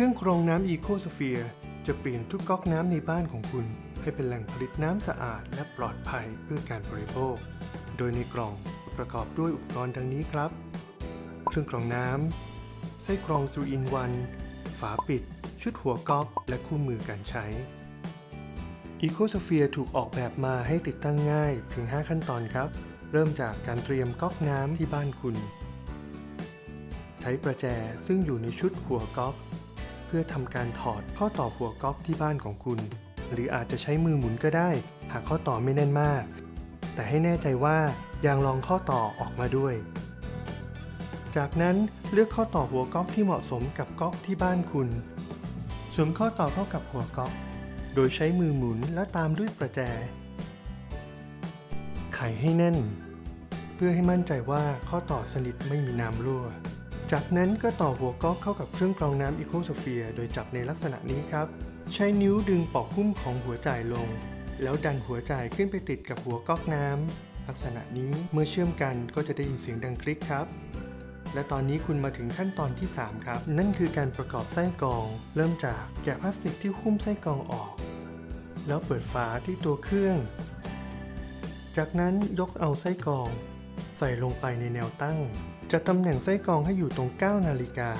ครื่องกรองน้ำ Eco Sphere จะเปลี่ยนทุกก๊อกน้ำในบ้านของคุณ ให้เป็นแหล่งผลิตน้ำสะอาดและปลอดภัยเพื่อการบริโภค โดยในกล่องประกอบด้วยอุปกรณ์ดังนี้ครับ เครื่องกรองน้ำไส้กรอง 3 in 1ฝาปิด ชุดหัวก๊อก และคู่มือการใช้ EcoSphere ถูกออกแบบมาให้ติดตั้งง่ายเพียง 5 ขั้นตอนครับ เริ่มจากการเตรียมก๊อกน้ำที่บ้านคุณ ใช้ประแจซึ่งอยู่ในชุดหัวก๊อก เพื่อทำการถอดข้อต่อหัวก๊อกที่บ้านของคุณ หรืออาจจะใช้มือหมุนก็ได้ หากข้อต่อไม่แน่นมาก แต่ให้แน่ใจว่ายางรองข้อต่อออกมาด้วย จากนั้นเลือกข้อต่อหัวก๊อกที่เหมาะสมกับก๊อกที่บ้านคุณ สวมข้อต่อเข้ากับหัวก๊อก โดยใช้มือหมุนและตามด้วยประแจ ไขให้แน่น เพื่อให้มั่นใจว่าข้อต่อสนิทไม่มีน้ำรั่ว จากนั้นก็ต่อหัวก๊อกเข้ากับเครื่องกรองน้ำ EcoSphere โดยจับในลักษณะนี้ครับ ใช้นิ้วดึงปอกหุ้มของหัวจ่ายลง แล้วดันหัวจ่ายขึ้นไปติดกับหัวก๊อกน้ำลักษณะนี้เมื่อเชื่อมกันก็จะได้ยินเสียงดังคลิกครับ และตอนนี้คุณมาถึงขั้นตอนที่ 3 ครับ นั่นคือการประกอบไส้กรอง เริ่มจากแกะพลาสติกที่หุ้มไส้กรองออก แล้วเปิดฝาที่ตัวเครื่อง จากนั้นยกเอาไส้กรอง ใส่ลงไปในแนวตั้ง จัดตำแหน่งไส้กรองให้อยู่ตรง 9 นาฬิกา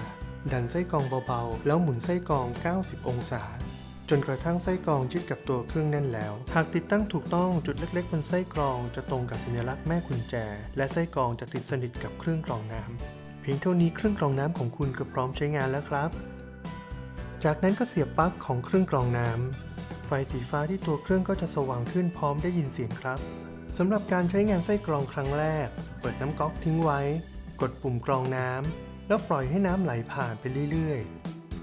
ดันไส้กรองเบาๆ แล้วหมุนไส้กรอง 90 องศา จนกระทั่งไส้กรองยึดกับตัวเครื่องแน่นแล้ว หากติดตั้งถูกต้องจุดเล็กๆบนไส้กรองจะตรงกับสัญลักษณ์แม่กุญแจ และไส้กรองจะติดสนิทกับเครื่องกรองน้ำเพียงเท่านี้เครื่องกรองน้ำของคุณก็พร้อมใช้งานแล้วครับ จากนั้นก็เสียบปลั๊กของเครื่องกรองน้ำไฟสีฟ้าที่ตัวเครื่องก็จะสว่างขึ้นพร้อมได้ยินเสียงครับสำหรับการใช้งานไส้กรองครั้งแรก เปิดน้ำก๊อกทิ้งไว้ กดปุ่มกรองน้ำแล้วปล่อยให้น้ำไหลผ่านไปเรื่อย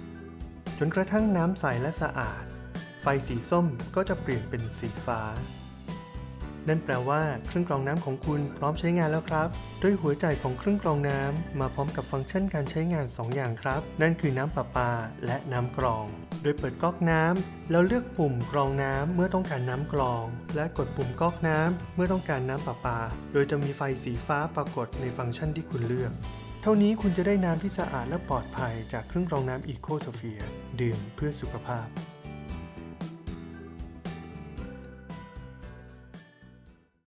ๆ จนกระทั่งน้ำใสและสะอาด ไฟสีส้มก็จะเปลี่ยนเป็นสีฟ้า นั่นแปลว่าเครื่องกรองน้ำของคุณพร้อมใช้งานแล้วครับด้วยหัวใจของเครื่องกรองน้ำมาพร้อมกับฟังก์ชันการใช้งาน 2 อย่างครับ นั่นคือน้ำประปาและน้ำกรอง โดยเปิดก๊อกน้ำแล้วเลือกปุ่มกรองน้ำเมื่อต้องการน้ำกรอง และกดปุ่มก๊อกน้ำเมื่อต้องการน้ำประปา โดยจะมีไฟสีฟ้าปรากฏในฟังก์ชันที่คุณเลือกเท่านี้คุณจะได้น้ำที่สะอาดและปลอดภัยจากเครื่องกรองน้ำ EcoSphere ดื่มเพื่อสุขภาพ